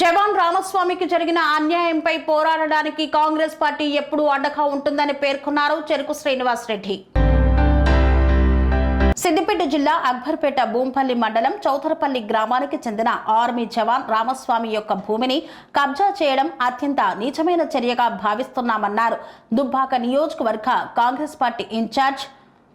జవాన్ రామస్వామికి జరిగిన అన్యాయంపై పోరాడడానికి కాంగ్రెస్ పార్టీ ఎప్పుడూ అండగా ఉంటుందని పేర్కొన్నారు చెరుకు శ్రీనివాస్ రెడ్డి. సిద్దిపేట జిల్లా అక్బర్పేట భూంపల్లి మండలం చౌతరపల్లి గ్రామానికి చెందిన ఆర్మీ జవాన్ రామస్వామి యొక్క భూమిని కబ్జా చేయడం అత్యంత నీచమైన చర్యగా భావిస్తున్నామన్నారు. దుబ్బాక నియోజకవర్గ కాంగ్రెస్ పార్టీ ఇన్ఛార్జ్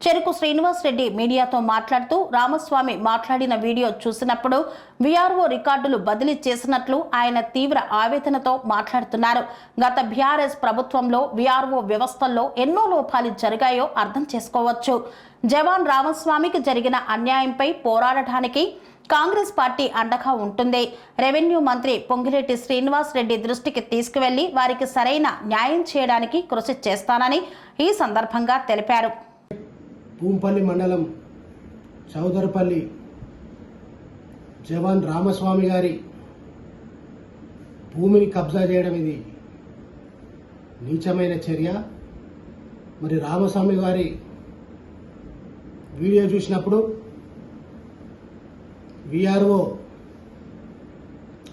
చెరుకు శ్రీనివాస్ రెడ్డి మీడియాతో మాట్లాడుతూ రామస్వామి మాట్లాడిన వీడియో చూసినప్పుడు విఆర్ఓ రికార్డులు బదిలీ చేసినట్లు ఆయన తీవ్ర ఆవేదనతో మాట్లాడుతున్నారు. గత బీఆర్ఎస్ ప్రభుత్వంలో విఆర్ఓ వ్యవస్థల్లో ఎన్నో లోపాలు జరిగాయో అర్థం చేసుకోవచ్చు. జవాన్ రామస్వామికి జరిగిన అన్యాయంపై పోరాడటానికి కాంగ్రెస్ పార్టీ అండగా ఉంటుంది. రెవెన్యూ మంత్రి పొంగిరెడ్డి శ్రీనివాస్ రెడ్డి దృష్టికి తీసుకువెళ్ళి వారికి సరైన న్యాయం చేయడానికి కృషి చేస్తానని ఈ సందర్భంగా తెలిపారు. పూంపల్లి మండలం చౌదరపల్లి జవాన్ రామస్వామి గారి భూమిని కబ్జా చేయడం ఇది నీచమైన చర్య. మరి రామస్వామి గారి వీడియో చూసినప్పుడు విఆర్ఓ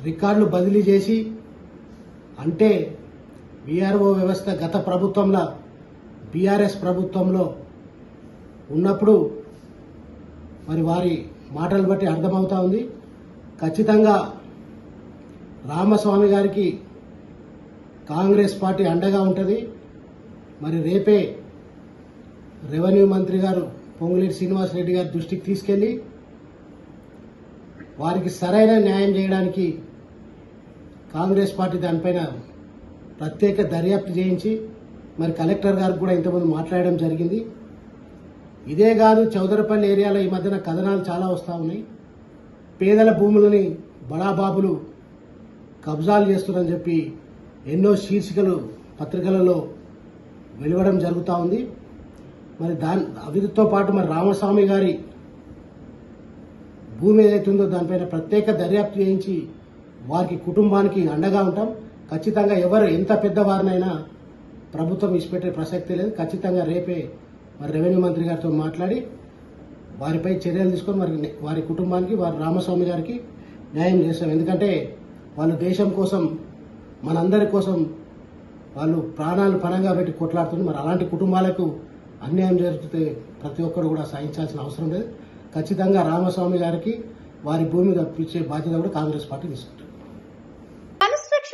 రికార్డులు బదిలీ చేసి అంటే విఆర్ఓ వ్యవస్థ గత ప్రభుత్వంలో బీఆర్ఎస్ ప్రభుత్వంలో ఉన్నప్పుడు మరి వారి మాటలు బట్టి అర్థమవుతా ఉంది. ఖచ్చితంగా రామస్వామి గారికి కాంగ్రెస్ పార్టీ అండగా ఉంటుంది. మరి రేపే రెవెన్యూ మంత్రి గారు పొంగులేటి శ్రీనివాస్ రెడ్డి గారి దృష్టికి తీసుకెళ్ళి వారికి సరైన న్యాయం చేయడానికి కాంగ్రెస్ పార్టీ దానిపైన ప్రత్యేక దర్యాప్తు చేయించి మరి కలెక్టర్ గారికి కూడా ఇంతకుముందు మాట్లాడడం జరిగింది. ఇదే కాదు చౌదరపల్లి ఏరియాలో ఈ మధ్యన కథనాలు చాలా వస్తూ ఉన్నాయి. పేదల భూములని బడాబాబులు కబ్జాలు చేస్తున్నారని చెప్పి ఎన్నో శీర్షికలు పత్రికలలో వెలువడం జరుగుతూ ఉంది. మరి దాని అవిధితో పాటు మరి రామస్వామి గారి భూమి ఏదైతుందో దానిపైన ప్రత్యేక దర్యాప్తు చేయించి వారికి కుటుంబానికి అండగా ఉంటాం. ఖచ్చితంగా ఎవరు ఎంత పెద్దవారినైనా ప్రభుత్వం ఇచ్చిపెట్టే ప్రసక్తి లేదు. ఖచ్చితంగా రేపే మరి రెవెన్యూ మంత్రి గారితో మాట్లాడి వారిపై చర్యలు తీసుకొని మరి వారి కుటుంబానికి వారి రామస్వామి గారికి న్యాయం చేస్తాం. ఎందుకంటే వాళ్ళు దేశం కోసం మనందరి కోసం వాళ్ళు ప్రాణాలు పణంగా పెట్టి కొట్లాడుతుంది మరి అలాంటి కుటుంబాలకు అన్యాయం జరిగితే ప్రతి ఒక్కరు కూడా సహించాల్సిన అవసరం లేదు. ఖచ్చితంగా రామస్వామి గారికి వారి భూమి తప్పించే బాధ్యత కూడా కాంగ్రెస్ పార్టీ తీసుకుంటుంది.